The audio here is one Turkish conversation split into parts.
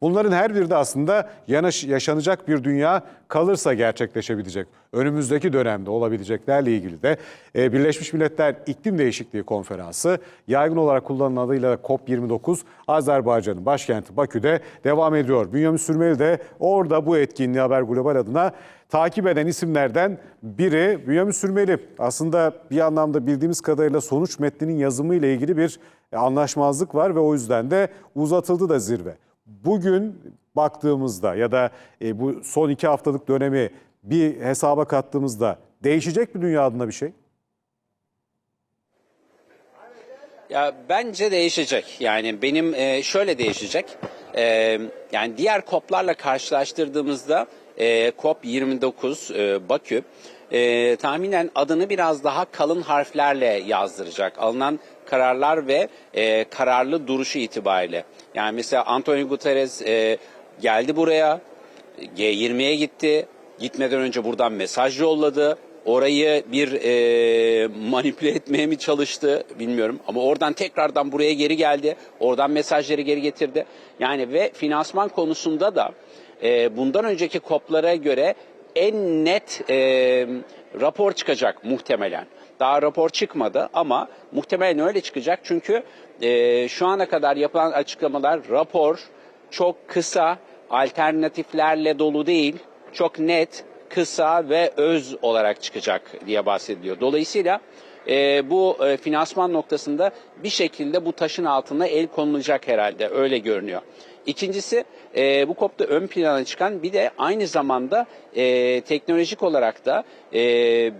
Bunların her biri de aslında yaşanacak bir dünya kalırsa gerçekleşebilecek. Önümüzdeki dönemde olabileceklerle ilgili de e, Birleşmiş Milletler İklim Değişikliği Konferansı yaygın olarak kullanılan adıyla COP29 Azerbaycan'ın başkenti Bakü'de devam ediyor. Bünyamin Sürmeli de orada bu etkinliği Haber Global adına takip eden isimlerden biri. Bünyamin Sürmeli aslında bir anlamda bildiğimiz kadarıyla sonuç metninin yazımı ile ilgili bir anlaşmazlık var ve o yüzden de uzatıldı da zirve. Bugün baktığımızda ya da e, bu son iki haftalık dönemi bir hesaba kattığımızda değişecek mi dünya adına bir şey? Ya bence değişecek. Yani benim e, şöyle değişecek. E, yani diğer COP'larla karşılaştırdığımızda e, COP 29 e, Bakü e, tahminen adını biraz daha kalın harflerle yazdıracak. Alınan kararlar ve e, kararlı duruşu itibariyle. Yani mesela Antonio Guterres e, geldi buraya, G20'ye gitti. Gitmeden önce buradan mesaj yolladı. Orayı bir e, manipüle etmeye mi çalıştı bilmiyorum. Ama oradan tekrardan buraya geri geldi. Oradan mesajları geri getirdi. Yani ve finansman konusunda da e, bundan önceki koplara göre en net e, rapor çıkacak muhtemelen. Daha rapor çıkmadı ama muhtemelen öyle çıkacak. Çünkü e, şu ana kadar yapılan açıklamalar rapor çok kısa alternatiflerle dolu değil. Çok net, kısa ve öz olarak çıkacak diye bahsediliyor. Dolayısıyla e, bu e, finansman noktasında bir şekilde bu taşın altına el konulacak herhalde öyle görünüyor. İkincisi e, bu kopta ön plana çıkan bir de aynı zamanda e, teknolojik olarak da e,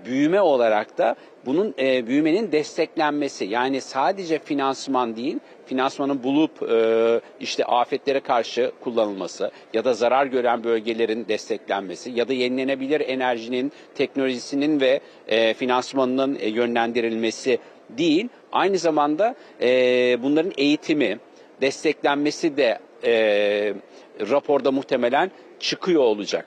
büyüme olarak da bunun e, büyümenin desteklenmesi. Yani sadece finansman değil finansmanın bulup e, işte afetlere karşı kullanılması ya da zarar gören bölgelerin desteklenmesi ya da yenilenebilir enerjinin teknolojisinin ve e, finansmanının e, yönlendirilmesi değil aynı zamanda e, bunların eğitimi desteklenmesi de e, raporda muhtemelen çıkıyor olacak.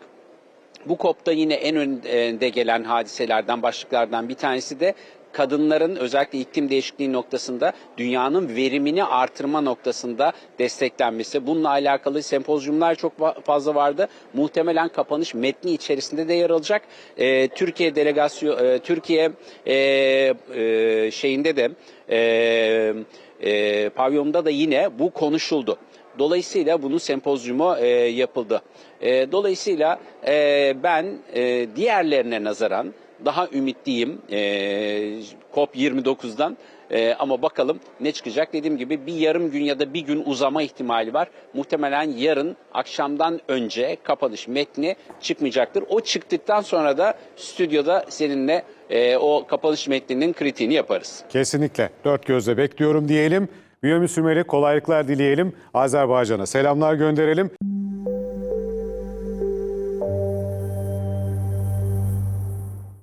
Bu COP'ta yine en önde gelen hadiselerden, başlıklardan bir tanesi de kadınların özellikle iklim değişikliği noktasında dünyanın verimini artırma noktasında desteklenmesi. Bununla alakalı sempozyumlar çok fa- fazla vardı. Muhtemelen kapanış metni içerisinde de yer alacak. Ee, Türkiye delegasyon, e, Türkiye e, e, şeyinde de e, e, pavyonda da yine bu konuşuldu. Dolayısıyla bunun sempozyumu e, yapıldı. E, dolayısıyla e, ben e, diğerlerine nazaran daha ümitliyim e, COP29'dan. E, ama bakalım ne çıkacak. Dediğim gibi bir yarım gün ya da bir gün uzama ihtimali var. Muhtemelen yarın akşamdan önce kapanış metni çıkmayacaktır. O çıktıktan sonra da stüdyoda seninle e, o kapanış metninin kritiğini yaparız. Kesinlikle. Dört gözle bekliyorum diyelim. Bünyamin Sürmeli kolaylıklar dileyelim. Azerbaycan'a selamlar gönderelim.